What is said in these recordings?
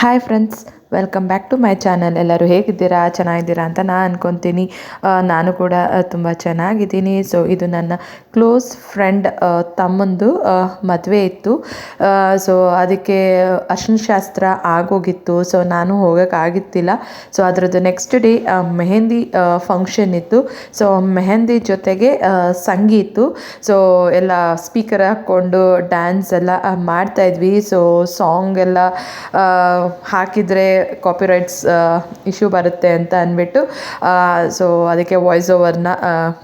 Hi friends welcome back to my channel ಎಲ್ಲರೂ ಹೇಗಿದ್ದೀರಾ? ಚೆನ್ನಾಗಿದ್ದೀರಾ ಅಂತ ನಾನು ಅಂದ್ಕೊತೀನಿ ನಾನು ಕೂಡ ತುಂಬ ಚೆನ್ನಾಗಿದ್ದೀನಿ. ಸೊ ಇದು ನನ್ನ ಕ್ಲೋಸ್ ಫ್ರೆಂಡ್ ತಮ್ಮಂದು ಮದುವೆ ಇತ್ತು. ಸೊ ಅದಕ್ಕೆ ಅರ್ಶಿನ ಶಾಸ್ತ್ರ ಆಗೋಗಿತ್ತು. ಸೊ ನಾನು ಹೋಗೋಕ್ಕಾಗಿತ್ತಿಲ್ಲ ಸೊ ಅದರದ್ದು ನೆಕ್ಸ್ಟ್ ಡೇ ಮೆಹಂದಿ ಫಂಕ್ಷನ್ ಇತ್ತು. ಸೊ ಮೆಹಂದಿ ಜೊತೆಗೆ ಸಂಗೀತ ಸೊ ಎಲ್ಲ ಸ್ಪೀಕರ್ ಹಾಕ್ಕೊಂಡು ಡ್ಯಾನ್ಸ್ ಎಲ್ಲ ಮಾಡ್ತಾಯಿದ್ವಿ ಸೊ ಸಾಂಗ್ ಎಲ್ಲ ಹಾಕಿದರೆ ಕಾಪಿರೈಟ್ಸ್ ಇಶ್ಯೂ ಬರುತ್ತೆ ಅಂತ ಅಂದ್ಬಿಟ್ಟು ಸೊ ಅದಕ್ಕೆ ವಾಯ್ಸ್ ಓವರ್ನ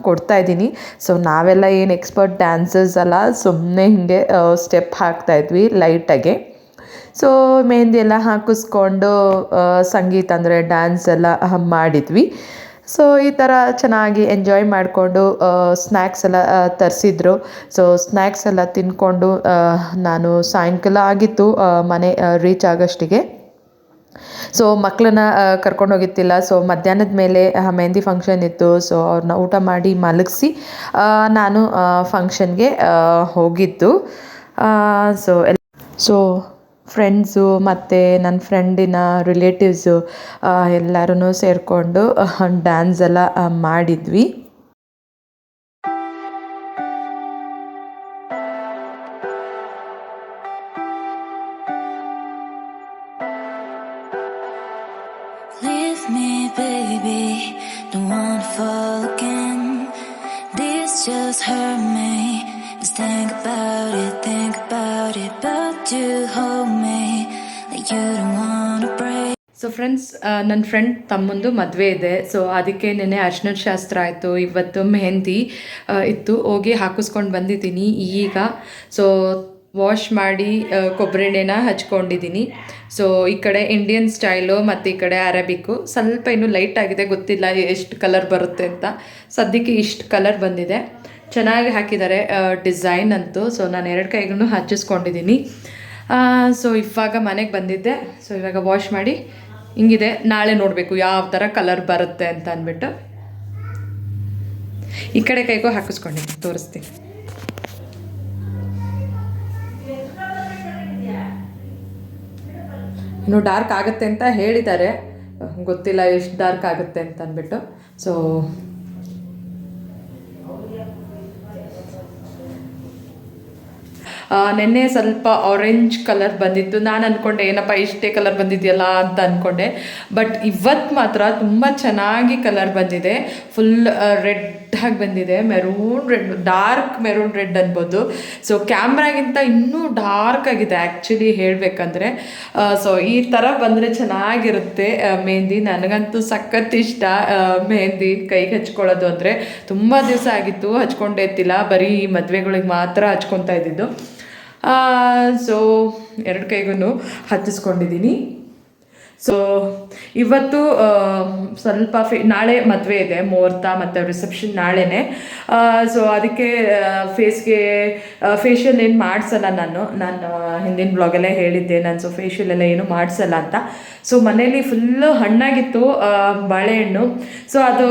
ಕೊಡ್ತಾ ಇದ್ದೀನಿ. ಸೊ ನಾವೆಲ್ಲ ಏನು ಎಕ್ಸ್ಪರ್ಟ್ ಡ್ಯಾನ್ಸಸ್ ಅಲ್ಲ ಸುಮ್ಮನೆ ಹಿಂಗೆ ಸ್ಟೆಪ್ ಹಾಕ್ತಾ ಇದ್ವಿ ಲೈಟಾಗೆ ಸೊ ಮೆಹಂದಿ ಎಲ್ಲ ಹಾಕಿಸ್ಕೊಂಡು ಸಂಗೀತ ಅಂದರೆ ಡ್ಯಾನ್ಸ್ ಎಲ್ಲ ಮಾಡಿದ್ವಿ. ಸೊ ಈ ಥರ ಚೆನ್ನಾಗಿ ಎಂಜಾಯ್ ಮಾಡಿಕೊಂಡು ಸ್ನ್ಯಾಕ್ಸ್ ಎಲ್ಲ ತರಿಸಿದ್ರು. ಸೊ ಸ್ನ್ಯಾಕ್ಸ್ ಎಲ್ಲ ತಿಂದ್ಕೊಂಡು ನಾನು ಸಾಯಂಕಾಲ ಆಗಿತ್ತು ಮನೆ ರೀಚ್ ಆಗೋಷ್ಟಿಗೆ. ಸೊ ಮಕ್ಕಳನ್ನ ಕರ್ಕೊಂಡು ಹೋಗಿತ್ತಿಲ್ಲ ಸೊ ಮಧ್ಯಾಹ್ನದ ಮೇಲೆ ಮೆಹಂದಿ ಫಂಕ್ಷನ್ ಇತ್ತು. ಸೊ ಅವ್ರನ್ನ ಊಟ ಮಾಡಿ ಮಲಗಿಸಿ ನಾನು ಫಂಕ್ಷನ್ಗೆ ಹೋಗಿದ್ದು. ಸೊ ಎಲ್ ಸೊ ಫ್ರೆಂಡ್ಸು ಮತ್ತು ನನ್ನ ಫ್ರೆಂಡಿನ ರಿಲೇಟಿವ್ಸು ಎಲ್ಲರೂ ಸೇರಿಕೊಂಡು ಡ್ಯಾನ್ಸ್ ಎಲ್ಲ ಮಾಡಿದ್ವಿ. Think about it, think about it. But you hold me like you don't wanna break. So friends ನನ್ನ ಫ್ರೆಂಡ್ ತಮ್ಮಂದು ಮದುವೆ ಇದೆ. ಸೊ ಅದಕ್ಕೆ ನೆನೆ ಅರ್ಶನದ ಶಾಸ್ತ್ರ ಆಯಿತು ಇವತ್ತು ಮೆಹಂದಿ ಇತ್ತು. ಹೋಗಿ ಹಾಕಿಸ್ಕೊಂಡು ಬಂದಿದ್ದೀನಿ ಈಗ. ಸೊ ವಾಶ್ ಮಾಡಿ ಆ, ಕೊಬ್ಬರಿ ಎಣ್ಣೆನ ಹಚ್ಕೊಂಡಿದ್ದೀನಿ. ಸೊ ಈ ಕಡೆ ಇಂಡಿಯನ್ ಸ್ಟೈಲು ಮತ್ತು ಈ ಕಡೆ ಅರಬಿಕ್ಕು ಸ್ವಲ್ಪ ಇನ್ನೂ ಲೈಟ್ ಆಗಿದೆ ಗೊತ್ತಿಲ್ಲ ಎಷ್ಟು ಕಲರ್ ಬರುತ್ತೆ ಅಂತ. ಸದ್ಯಕ್ಕೆ ಇಷ್ಟು ಕಲರ್ ಬಂದಿದೆ. ಚೆನ್ನಾಗಿ ಹಾಕಿದ್ದಾರೆ ಡಿಸೈನ್ ಅಂತೂ. ಸೊ ನಾನು ಎರಡು ಕೈಗೂ ಹಚ್ಚಿಸ್ಕೊಂಡಿದ್ದೀನಿ ಸೊ ಇವಾಗ ಮನೆಗೆ ಬಂದಿದ್ದೆ. ಸೊ ಇವಾಗ ವಾಶ್ ಮಾಡಿ ಹಿಂಗಿದೆ. ನಾಳೆ ನೋಡಬೇಕು ಯಾವ ಥರ ಕಲರ್ ಬರುತ್ತೆ ಅಂತ ಅಂದ್ಬಿಟ್ಟು. ಈ ಕಡೆ ಕೈಗೂ ಹಾಕಿಸ್ಕೊಂಡಿದ್ದೀನಿ ತೋರಿಸ್ತೀನಿ. ಇನ್ನು ಡಾರ್ಕ್ ಆಗುತ್ತೆ ಅಂತ ಹೇಳಿದ್ದಾರೆ. ಗೊತ್ತಿಲ್ಲ ಎಷ್ಟು ಡಾರ್ಕ್ ಆಗುತ್ತೆ ಅಂತ ಅಂದ್ಬಿಟ್ಟು. ಸೊ ನೆನ್ನೆ ಸ್ವಲ್ಪ ಆರೆಂಜ್ ಕಲರ್ ಬಂದಿತ್ತು. ನಾನು ಅಂದ್ಕೊಂಡೆ ಏನಪ್ಪ ಇಷ್ಟೇ ಕಲರ್ ಬಂದಿದೆಯಲ್ಲ ಅಂತ ಅಂದ್ಕೊಂಡೆ ಬಟ್ ಇವತ್ತು ಮಾತ್ರ ತುಂಬ ಚೆನ್ನಾಗಿ ಕಲರ್ ಬಂದಿದೆ. ಫುಲ್ ರೆಡ್ ಆಗಿ ಬಂದಿದೆ. Maroon red dark maroon red ಅನ್ಬೋದು. ಸೊ ಕ್ಯಾಮ್ರಾಗಿಂತ ಇನ್ನೂ ಡಾರ್ಕ್ ಆಗಿದೆ ಆ್ಯಕ್ಚುಲಿ ಹೇಳಬೇಕಂದ್ರೆ. ಸೊ ಈ ಥರ ಬಂದರೆ ಚೆನ್ನಾಗಿರುತ್ತೆ ಮೆಹಂದಿ ನನಗಂತೂ ಸಖತ್ ಇಷ್ಟ ಮೆಹಂದಿ ಕೈಗೆ ಹಚ್ಕೊಳ್ಳೋದು ಅಂದರೆ. ತುಂಬ ದಿವಸ ಆಗಿತ್ತು, ಹಚ್ಕೊಂಡೇ ಇತ್ತಿಲ್ಲ ಬರೀ ಮದುವೆಗಳಿಗೆ ಮಾತ್ರ ಹಚ್ಕೊತಾ ಇದ್ದಿದ್ದು. ಸೊ ಎರಡು ಕೈಗೂ ಹತ್ತಿಸ್ಕೊಂಡಿದ್ದೀನಿ. ಸೊ ಇವತ್ತು ಸ್ವಲ್ಪ ಫೇ ನಾಳೆ ಮದುವೆ ಇದೆ, ಮುಹೂರ್ತ ಮತ್ತು ರಿಸೆಪ್ಷನ್ ನಾಳೆನೇ. ಸೊ ಅದಕ್ಕೆ ಫೇಸ್ಗೆ ಫೇಶಿಯಲ್ ಏನು ಮಾಡಿಸಲ್ಲ ನಾನು. ನಾನು ಹಿಂದಿನ ಬ್ಲಾಗಲ್ಲೇ ಹೇಳಿದ್ದೆ, ನಾನು ಸೊ ಫೇಶಿಯಲ್ ಎಲ್ಲ ಏನು ಮಾಡಿಸಲ್ಲ ಅಂತ. ಸೊ ಮನೇಲಿ ಫುಲ್ಲು ಹಣ್ಣಾಗಿತ್ತು ಬಾಳೆಹಣ್ಣು. ಸೊ ಅದು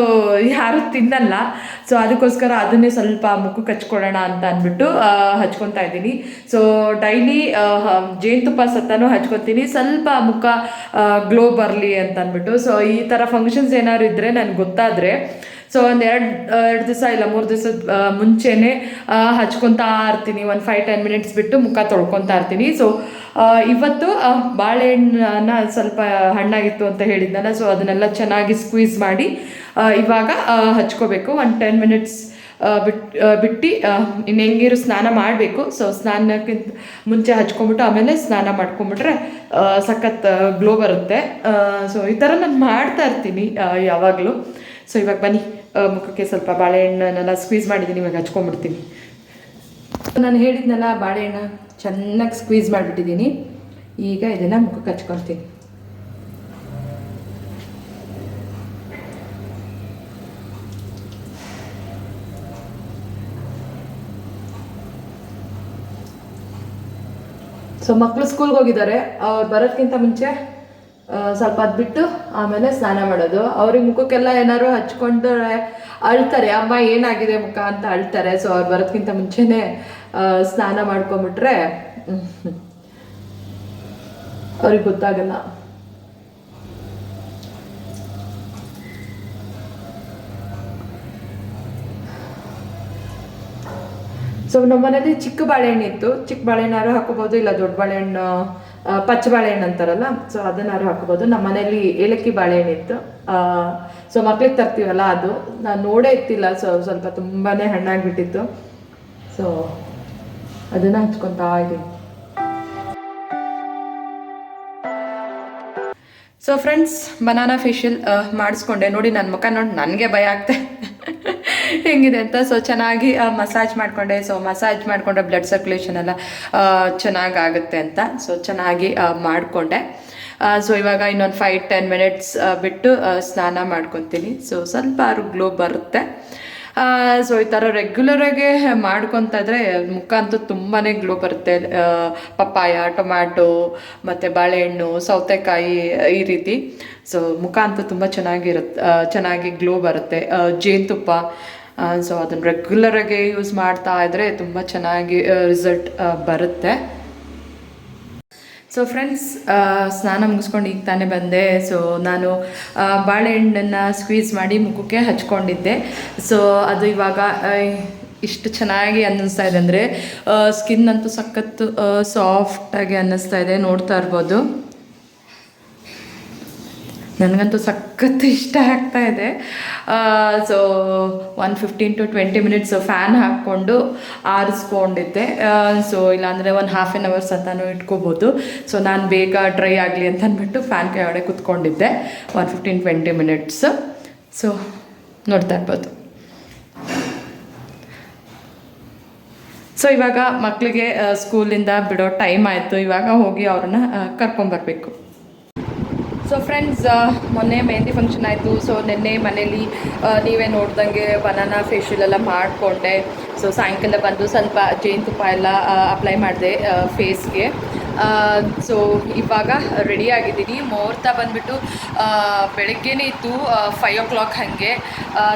ಯಾರು ತಿನ್ನಲ್ಲ. ಸೊ ಅದಕ್ಕೋಸ್ಕರ ಅದನ್ನೇ ಸ್ವಲ್ಪ ಮುಖಕ್ಕೆ ಹಚ್ಕೊಳ್ಳೋಣ ಅಂತ ಅಂದ್ಬಿಟ್ಟು ಹಚ್ಕೊತಾ ಇದ್ದೀನಿ. ಸೊ ಡೈಲಿ ಜೇನುತುಪ್ಪ ಸತ್ತನೂ ಹಚ್ಕೊತೀನಿ. ಸ್ವಲ್ಪ ಮುಖ ಗ್ಲೋ ಬರಲಿ ಅಂತ ಅಂದ್ಬಿಟ್ಟು. ಸೊ ಈ ಥರ ಫಂಕ್ಷನ್ಸ್ ಏನಾದ್ರು ಇದ್ದರೆ ನನಗೆ ಗೊತ್ತಾದರೆ ಸೊ ಒಂದು ಎರಡು ಎರಡು ದಿವಸ ಇಲ್ಲ, ಮೂರು ದಿವಸದ ಮುಂಚೆನೇ ಹಚ್ಕೊತಾ ಇರ್ತೀನಿ. ಒಂದು ಫೈವ್ ಟೆನ್ ಮಿನಿಟ್ಸ್ ಬಿಟ್ಟು ಮುಖ ತೊಳ್ಕೊತಾ ಇರ್ತೀನಿ. ಸೊ ಇವತ್ತು ಬಾಳೆಹಣ್ಣನ್ನ ಸ್ವಲ್ಪ ಹಣ್ಣಾಗಿತ್ತು ಅಂತ ಹೇಳಿದ್ನಲ್ಲ ಸೊ ಅದನ್ನೆಲ್ಲ ಚೆನ್ನಾಗಿ ಸ್ಕ್ವೀಸ್ ಮಾಡಿ ಇವಾಗ ಹಚ್ಕೋಬೇಕು. ಒಂದು ಟೆನ್ ಮಿನಿಟ್ಸ್ ಬಿಟ್ ಬಿಟ್ಟು ಇನ್ನು ಹೆಂಗಿರು ಸ್ನಾನ ಮಾಡಬೇಕು. ಸೊ ಸ್ನಾನಕ್ಕಿಂತ ಮುಂಚೆ ಹಚ್ಕೊಂಬಿಟ್ಟು ಆಮೇಲೆ ಸ್ನಾನ ಮಾಡ್ಕೊಂಬಿಟ್ರೆ ಸಖತ್ ಗ್ಲೋ ಬರುತ್ತೆ. ಸೊ ಈ ಥರ ನಾನು ಮಾಡ್ತಾ ಇರ್ತೀನಿ ಯಾವಾಗಲೂ. ಸೊ ಇವಾಗ ಬನ್ನಿ. ಮುಖಕ್ಕೆ ಸ್ವಲ್ಪ ಬಾಳೆಹಣ್ಣನ್ನೆಲ್ಲ ಸ್ಕ್ವೀಸ್ ಮಾಡಿದ್ದೀನಿ, ಇವಾಗ ಹಚ್ಕೊಂಬಿಡ್ತೀನಿ ನಾನು ಹೇಳಿದ್ನಲ್ಲ, ಬಾಳೆಹಣ್ಣು ಚೆನ್ನಾಗಿ ಸ್ಕ್ವೀಸ್ ಮಾಡಿಬಿಟ್ಟಿದ್ದೀನಿ. ಈಗ ಇದನ್ನು ಮುಖಕ್ಕೆ ಹಚ್ಕೊಳ್ತೀನಿ. ಸೊ ಮಕ್ಕಳು ಸ್ಕೂಲ್ಗೆ ಹೋಗಿದ್ದಾರೆ. ಅವ್ರು ಬರೋದಕ್ಕಿಂತ ಮುಂಚೆ ಸ್ವಲ್ಪ ಅದು ಬಿಟ್ಟು ಆಮೇಲೆ ಸ್ನಾನ ಮಾಡೋದು. ಅವ್ರಿಗೆ ಮುಖಕ್ಕೆಲ್ಲ ಏನಾದ್ರು ಹಚ್ಕೊಂಡ್ರೆ ಅಳ್ತಾರೆ, ಅಮ್ಮ, ಏನಾಗಿದೆ ಮುಖ? ಅಂತ ಅಳ್ತಾರೆ. ಸೊ ಅವ್ರು ಬರೋದಕ್ಕಿಂತ ಮುಂಚೆನೇ ಸ್ನಾನ ಮಾಡ್ಕೊಂಬಿಟ್ರೆ ಅವ್ರಿಗೆ ಗೊತ್ತಾಗಲ್ಲ. ಸೊ ನಮ್ಮ ಮನೇಲಿ ಚಿಕ್ಕ ಬಾಳೆಹಣ್ಣು ಇತ್ತು. ಚಿಕ್ಕ ಬಾಳೆಹಣ್ಣಾರು ಹಾಕೋಬಹುದು ಇಲ್ಲ, ದೊಡ್ಡ ಬಾಳೆಹಣ್ಣು ಪಚ್ಚ ಬಾಳೆಹಣ್ಣು ಅಂತಾರಲ್ಲ ಸೊ ಅದನ್ನಾರು ಹಾಕೋಬಹುದು. ನಮ್ಮ ಮನೇಲಿ ಏಲಕ್ಕಿ ಬಾಳೆಹಣ್ಣು ಇತ್ತು. ಸೊ ಮಕ್ಳಿಗೆ ತರ್ತೀವಲ್ಲ ಅದು. ನಾನು ನೋಡೇ ಇತ್ತಿಲ್ಲ ಸೊ ಸ್ವಲ್ಪ ತುಂಬಾನೇ ಹಣ್ಣಾಗ್ಬಿಟ್ಟಿತ್ತು. ಸೊ ಅದನ್ನ ಹಚ್ಕೊತಾ ಇದ್ದೀನಿ. ಸೊ ಫ್ರೆಂಡ್ಸ್ ಬನಾನಾ ಫೇಶಿಯಲ್ ಮಾಡಿಸ್ಕೊಂಡೆ. ನೋಡಿ ನನ್ನ ಮುಖ ನೋಡಿ, ನನಗೆ ಭಯ ಆಗ್ತೆ ಹೆಂಗಿದೆ ಅಂತ? ಸೊ ಚೆನ್ನಾಗಿ ಮಸಾಜ್ ಮಾಡಿಕೊಂಡೆ. ಸೊ ಮಸಾಜ್ ಮಾಡಿಕೊಂಡ್ರೆ ಬ್ಲಡ್ ಸರ್ಕ್ಯುಲೇಷನ್ ಎಲ್ಲ ಚೆನ್ನಾಗಿ ಆಗುತ್ತೆ ಅಂತ. ಸೊ ಚೆನ್ನಾಗಿ ಮಾಡಿಕೊಂಡೆ. ಸೊ ಇವಾಗ ಇನ್ನೊಂದು ಫೈವ್ ಟೆನ್ ಮಿನಿಟ್ಸ್ ಬಿಟ್ಟು ಸ್ನಾನ ಮಾಡ್ಕೊತೀನಿ. ಸೊ ಸ್ವಲ್ಪ ಗ್ಲೋ ಬರುತ್ತೆ. ಸೊ ಈ ಥರ ರೆಗ್ಯುಲರಾಗಿ ಮಾಡ್ಕೊತಾ ಇದ್ರೆ ಮುಖ ಅಂತೂ ತುಂಬಾ ಗ್ಲೋ ಬರುತ್ತೆ ಪಪ್ಪಾಯ, ಟೊಮ್ಯಾಟೊ, ಮತ್ತು ಬಾಳೆಹಣ್ಣು, ಸೌತೆಕಾಯಿ, ಈ ರೀತಿ. ಸೊ ಮುಖ ಅಂತೂ ತುಂಬ ಚೆನ್ನಾಗಿರುತ್ತೆ ಚೆನ್ನಾಗಿ ಗ್ಲೋ ಬರುತ್ತೆ. ಜೇನುತುಪ್ಪ ಸೊ ಅದನ್ನು ರೆಗ್ಯುಲರಾಗಿ ಯೂಸ್ ಮಾಡ್ತಾ ಇದ್ದರೆ ತುಂಬ ಚೆನ್ನಾಗಿ ರಿಸಲ್ಟ್ ಬರುತ್ತೆ. ಸೊ ಫ್ರೆಂಡ್ಸ್ ಸ್ನಾನ ಮುಗಿಸ್ಕೊಂಡು ಈಗ ತಾನೇ ಬಂದೆ. ಸೊ ನಾನು ಬಾಳೆಹಣ್ಣನ್ನು ಸ್ಕ್ವೀಸ್ ಮಾಡಿ ಮುಖಕ್ಕೆ ಹಚ್ಕೊಂಡಿದ್ದೆ. ಸೊ ಅದು ಇವಾಗ ಇಷ್ಟು ಚೆನ್ನಾಗಿ ಅನ್ನಿಸ್ತಾ ಇದೆ ಅಂದರೆ ಸ್ಕಿನ್ ಅಂತೂ ಸಖತ್ತು ಸಾಫ್ಟಾಗಿ ಅನ್ನಿಸ್ತಾ ಇದೆ ನೋಡ್ತಾ ಇರ್ಬೋದು. ನನಗಂತೂ ಸಖತ್ ಇಷ್ಟ ಆಗ್ತಾ ಇದೆ. So one fifteen to twenty minutes fan ಹಾಕ್ಕೊಂಡು ಆರಿಸ್ಕೊಂಡಿದ್ದೆ. ಸೊ ಇಲ್ಲಾಂದರೆ ಒಂದು ಹಾಫ್ ಆನ್ ಅವರ್ಸ್ ಅಂತಾನು ಇಟ್ಕೋಬೋದು. ಸೊ ನಾನು ಬೇಗ ಡ್ರೈ ಆಗಲಿ ಅಂತ ಅಂದ್ಬಿಟ್ಟು ಫ್ಯಾನ್ ಕೆಳಗಡೆ ಕುತ್ಕೊಂಡಿದ್ದೆ. One fifteen twenty minutes so ನೋಡ್ತಾ ಇರ್ಬೋದು. ಸೊ ಇವಾಗ ಮಕ್ಕಳಿಗೆ ಸ್ಕೂಲಿಂದ ಬಿಡೋ ಟೈಮ್ ಆಯಿತು. ಇವಾಗ ಹೋಗಿ ಅವ್ರನ್ನ ಕರ್ಕೊಂಬರ್ಬೇಕು. ಸೊ ಫ್ರೆಂಡ್ಸ್ ಮೊನ್ನೆ ಮೆಹಂದಿ ಫಂಕ್ಷನ್ ಆಯಿತು. ಸೊ ನಿನ್ನೆ ಮನೇಲಿ ನೀವೇ ನೋಡ್ದಂಗೆ ಬನಾನಾ ಫೇಶಿಯಲ್ ಎಲ್ಲ ಮಾಡಿಕೊಂಡೆ. ಸೊ ಸಾಯಂಕಾಲ ಬಂದು ಸ್ವಲ್ಪ ಜೇನುತುಪ್ಪ ಎಲ್ಲ ಅಪ್ಲೈ ಮಾಡಿದೆ ಫೇಸ್ಗೆ ಸೊ ಇವಾಗ ರೆಡಿ ಆಗಿದ್ದೀನಿ. ಮುಹೂರ್ತ ಬಂದುಬಿಟ್ಟು ಬೆಳಗ್ಗೆನೇ ಇತ್ತು. ಫೈವ್ ಓ ಕ್ಲಾಕ್ ಹಾಗೆ.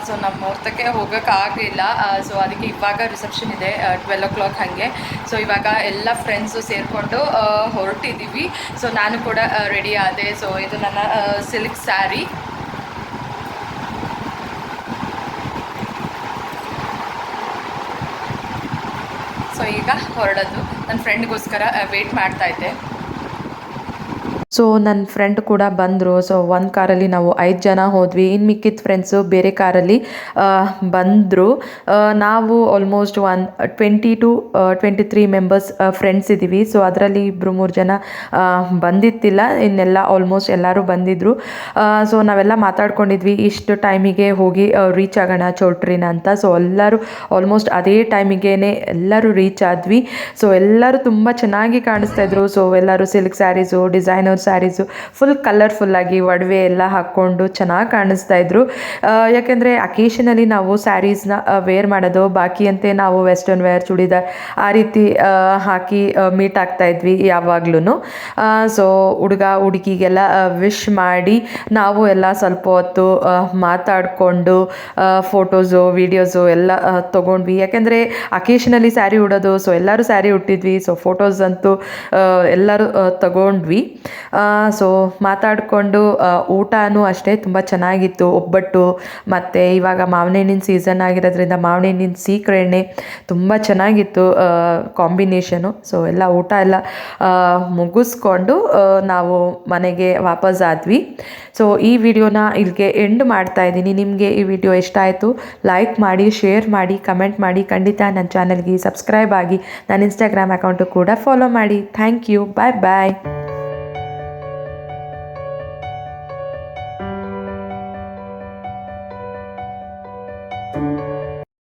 ಸೊ ನಮ್ಮ ಮುಹೂರ್ತಕ್ಕೆ ಹೋಗೋಕ್ಕಾಗಲಿಲ್ಲ ಸೊ ಅದಕ್ಕೆ ಇವಾಗ ರಿಸೆಪ್ಷನ್ ಇದೆ. ಟ್ವೆಲ್ ಓ ಕ್ಲಾಕ್ ಹಾಗೆ. ಸೊ ಇವಾಗ ಎಲ್ಲ ಫ್ರೆಂಡ್ಸು ಸೇರಿಕೊಂಡು ಹೊರಟಿದ್ದೀವಿ ಸೊ ನಾನು ಕೂಡ ರೆಡಿ ಆದೆ. ಸೊ ಇದು ನನ್ನ ಸಿಲ್ಕ್ ಸ್ಯಾರಿ ಈಗ ಹೊರಡೋದು. ನನ್ನ ಫ್ರೆಂಡ್ಗೋಸ್ಕರ ವೇಟ್ ಮಾಡ್ತಾ ಇದ್ದೆ. ಸೊ ನನ್ನ ಫ್ರೆಂಡ್ ಕೂಡ ಬಂದರು. ಸೊ ಒಂದು ಕಾರಲ್ಲಿ ನಾವು ಐದು ಜನ ಹೋದ್ವಿ. ಇನ್ನು ಮಿಕ್ಕಿದ ಫ್ರೆಂಡ್ಸು ಬೇರೆ ಕಾರಲ್ಲಿ ಬಂದರು. ನಾವು almost one twenty to twenty three members friends ಇದ್ದೀವಿ. ಸೊ ಅದರಲ್ಲಿ ಇಬ್ಬರು ಮೂರು ಜನ ಬಂದಿತ್ತಿಲ್ಲ ಇನ್ನೆಲ್ಲ ಆಲ್ಮೋಸ್ಟ್ ಎಲ್ಲರೂ ಬಂದಿದ್ದರು ಸೊ ನಾವೆಲ್ಲ ಮಾತಾಡ್ಕೊಂಡಿದ್ವಿ. ಇಷ್ಟು ಟೈಮಿಗೆ ಹೋಗಿ ರೀಚ್ ಆಗೋಣ ಚೌಟ್ರಿನ ಅಂತ. ಸೊ ಎಲ್ಲರೂ ಆಲ್ಮೋಸ್ಟ್ ಅದೇ ಟೈಮಿಗೆ ಎಲ್ಲರೂ ರೀಚ್ ಆದ್ವಿ. ಸೊ ಎಲ್ಲರೂ ತುಂಬ ಚೆನ್ನಾಗಿ ಕಾಣಿಸ್ತಾ ಇದ್ರು. ಸೊ ಎಲ್ಲರೂ silk sarees designer sarees full ಕಲರ್ಫುಲ್ಲಾಗಿ ಒಡವೆ ಎಲ್ಲ ಹಾಕ್ಕೊಂಡು ಚೆನ್ನಾಗಿ ಕಾಣಿಸ್ತಾ ಇದ್ರು. ಯಾಕೆಂದರೆ ಅಕೇಶನಲ್ಲಿ ನಾವು ಸ್ಯಾರೀಸ್ನ ವೇರ್ ಮಾಡೋದು ಬಾಕಿಯಂತೆ ನಾವು ವೆಸ್ಟರ್ನ್ ವೇರ್ ಚೂಡಿದಾರ್ ಆ ರೀತಿ ಹಾಕಿ ಮೀಟ್ ಆಗ್ತಾ ಇದ್ವಿ ಯಾವಾಗ್ಲೂ ಸೊ ಹುಡುಗ, ಹುಡುಗಿಗೆಲ್ಲ ವಿಶ್ ಮಾಡಿ ನಾವು ಎಲ್ಲ ಸ್ವಲ್ಪ ಹೊತ್ತು ಮಾತಾಡಿಕೊಂಡು ಫೋಟೋಸು ವೀಡಿಯೋಸು ಎಲ್ಲ ತೊಗೊಂಡ್ವಿ ತಗೊಂಡ್ವಿ. ಯಾಕೆಂದರೆ ಅಕೇಶನಲ್ಲಿ ಸ್ಯಾರಿ ಉಡೋದು ಸೊ ಎಲ್ಲರೂ ಸ್ಯಾರಿ ಉಟ್ಟಿದ್ವಿ ಸೊ ಫೋಟೋಸ್ ಅಂತೂ ಎಲ್ಲರೂ ತಗೊಂಡ್ವಿ. ಸೊ ಮಾತಾಡಿಕೊಂಡು ಊಟನೂ ಅಷ್ಟೇ ತುಂಬ ಚೆನ್ನಾಗಿತ್ತು, ಒಬ್ಬಟ್ಟು, ಮತ್ತು ಇವಾಗ ಮಾವಿನ ಹಣ್ಣಿನ ಸೀಸನ್ ಆಗಿರೋದ್ರಿಂದ ಮಾವಿನ ಹಣ್ಣಿನ ಸೀಕರೆಣ್ಣೆ ತುಂಬ ಚೆನ್ನಾಗಿತ್ತು ಕಾಂಬಿನೇಷನು ಸೊ ಎಲ್ಲ ಊಟ ಎಲ್ಲ ಮುಗಿಸ್ಕೊಂಡು ನಾವು ಮನೆಗೆ ವಾಪಸ್ ಆದ್ವಿ. ಸೊ ಈ ವಿಡಿಯೋನ ಇಲ್ಲಿಗೆ ಎಂಡ್ ಮಾಡ್ತಾ ಇದ್ದೀನಿ. ನಿಮಗೆ ಈ ವಿಡಿಯೋ ಇಷ್ಟ ಆಯಿತು ಲೈಕ್ ಮಾಡಿ ಶೇರ್ ಮಾಡಿ ಕಮೆಂಟ್ ಮಾಡಿ. ಖಂಡಿತ ನನ್ನ ಚಾನಲ್ಗೆ ಸಬ್ಸ್ಕ್ರೈಬ್ ಆಗಿ, ನನ್ನ ಇನ್ಸ್ಟಾಗ್ರಾಮ್ ಅಕೌಂಟು ಕೂಡ ಫಾಲೋ ಮಾಡಿ. Thank you bye bye